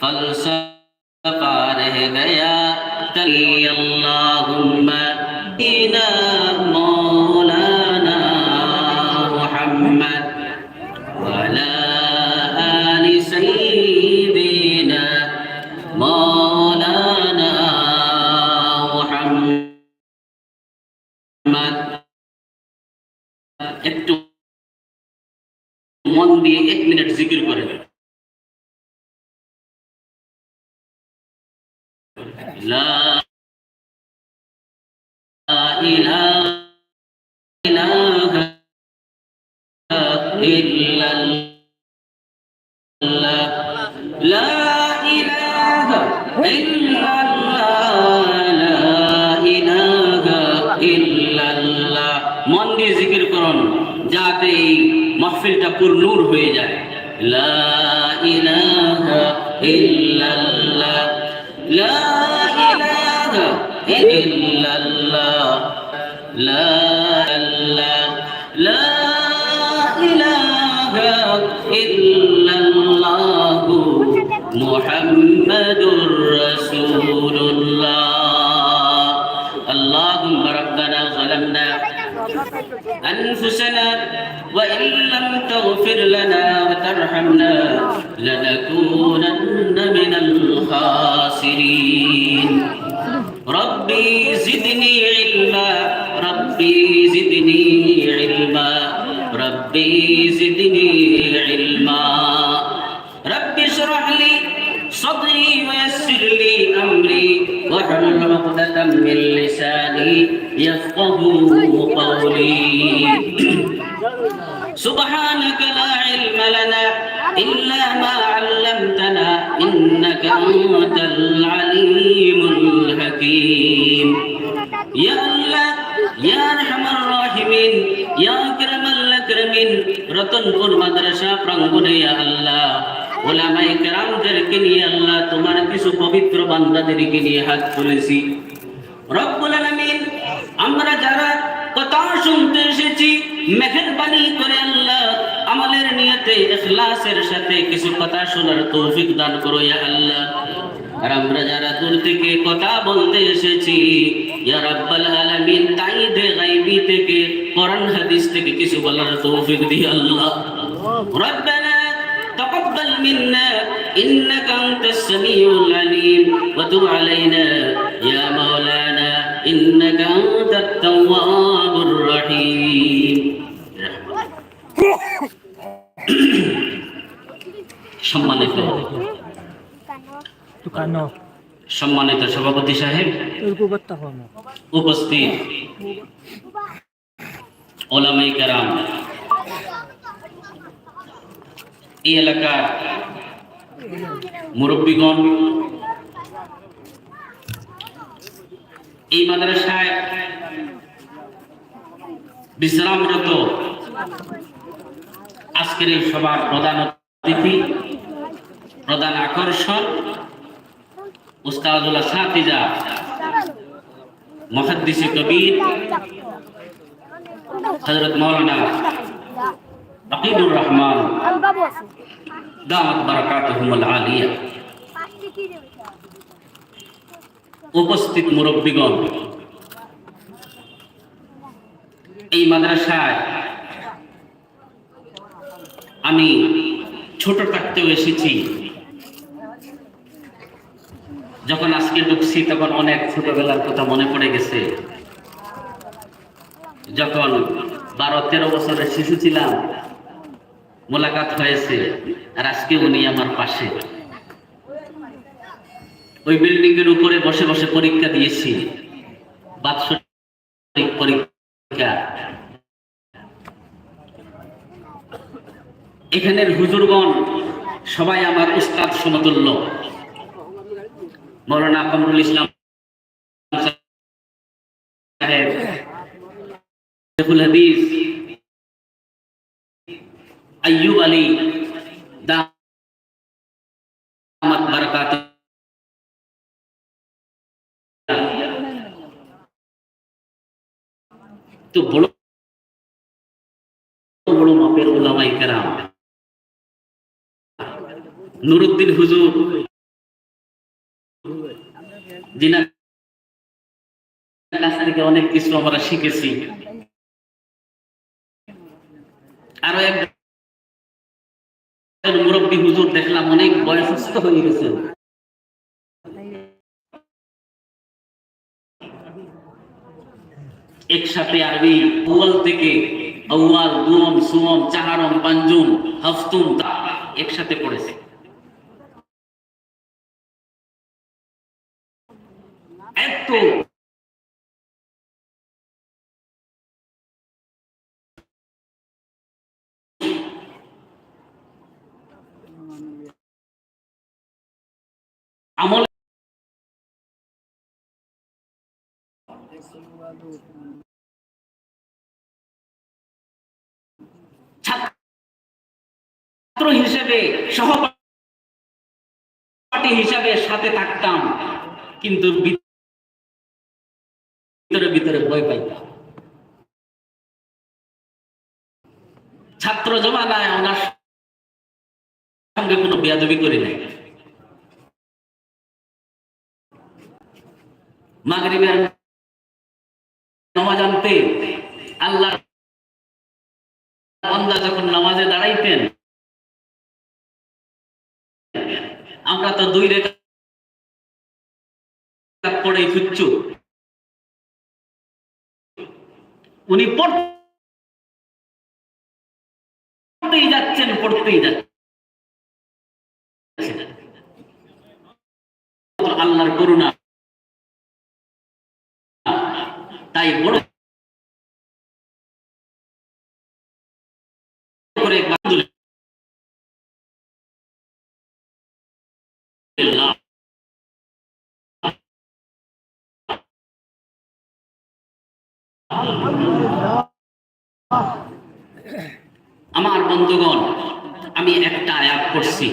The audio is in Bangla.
فلسفہ رہ گیا تلی اللہ মন দিয়ে এক মিনিট জিকির করে। লা করুন যাতে এই মাহফিলটা পুরনূর হয়ে যায়। লা ইলাহা ইল্লাল্লাহ। লা ইলাহা ইল্লাল্লাহ। লা أنفسنا وإن لم تغفر لنا وترحمنا لنكونن من الخاسرين. ربي زدني علما ربي زدني علما ربي زدني علما. ربي اشرح لي صدري ويسر لي أمري واحلل عقدة من لساني يفقه قولي سبحانك لا علم لنا إلا ما علمتنا إنك أنت العليم الحكيم يا الله يا أرحم الراحمين يا أكرم الأكرمين রতনপুর মাদ্রাসা প্রাঙ্গণে ইয়া আল্লাহ ওলামাই কেরামদেরকে নিয়ে আল্লাহ তোমার কিছু পবিত্র বান্দাদেরকে নিয়ে হাত তুলেছি। রব্বুল আমরা যারা কথা শুনতে এসেছি করে আল্লাহ নিয়তে সাথে কিছু কথা শোনার তৌফিক দান করো ইয়া আল্লাহ। আর আমরা যারা দূর থেকে কথা বলতে এসেছি, ইয়া রাব্বাল থেকে, কোরআন হাদিস থেকে কিছু বলার তৌফিক দিয়ে আল্লাহ। منا إنك أنت السميع العليم وتب علينا يا مولانا إنك أنت التواب الرحيم সম্মানিত Tukano, সম্মানিত সভাপতি সাহেব Turkubat ako mo. উপস্থিত ওলামাই কারাম এই এলাকার মুরব্বীগণ, এই মাদ্রাসায় বিশ্রামরত আজকের এই সভার প্রধান অতিথি, প্রধান আকর্ষণ উস্তাদুল্লাহ সাতিজা মহাদ্দিসে কবির হজরত মৌলানা আকিদুর রহমান। দামত বারাকাতুহুমুল আলিয়া। উপস্থিত মুরব্বীগণ, এই মাদ্রাসায় আমি ছোট থাকতেও এসেছি। যখন আজকে ঢুকছি, তখন অনেক ছোটবেলার কথা মনে পড়ে গেছে। যখন বারো তেরো বছরের শিশু ছিলাম মোলাকাত হয়েছে আর আজকে উনি আমার পাশে। ওই বিল্ডিং এর উপরে বসে বসে পরীক্ষা দিয়েছি। পরীক্ষা। এখানের হুজুরগণ সবাই আমার উস্তাদ সমতুল্য। মৌলানা কমরুল ইসলাম সাহেব আইয়ুব আলী দামাত বারাকাত। তো বড় বড় মাপের ওলামাই কেরাম। নুরুদ্দিন হুজুর, যিনার কাছ থেকে অনেক কিছু আমরা শিখেছি। আরও এক মুরব্বী হুজুর দেখলাম অনেক বয়সস্থ হয়ে গেছেন একসাথে আরবি আউয়াল থেকে আউয়াল দুম সুম চাহারম, পাঞ্জুম, হফতুম, তা একসাথে পড়েছে। এত ছাত্র হিসেবে, সহপাঠী হিসাবে সাথে থাকতাম, কিন্তু ভিতরে ভিতরে ভয় পাইতাম। ছাত্র জমানায় ওনার সঙ্গে কোনো বেয়াদবি করি নাই। মাগরিবের আনতে আল্লাহ বান্দা যখন নামাজে দাঁড়াইতেন, আমরা তো দুই রেখা পড়েই খুঁজছু উনি পড়তেই যাচ্ছেন পড়তেই যাচ্ছেন। আল্লাহর করুণা। তাই বড় আমার বন্ধুগণ আমি একটা আয়াত করছি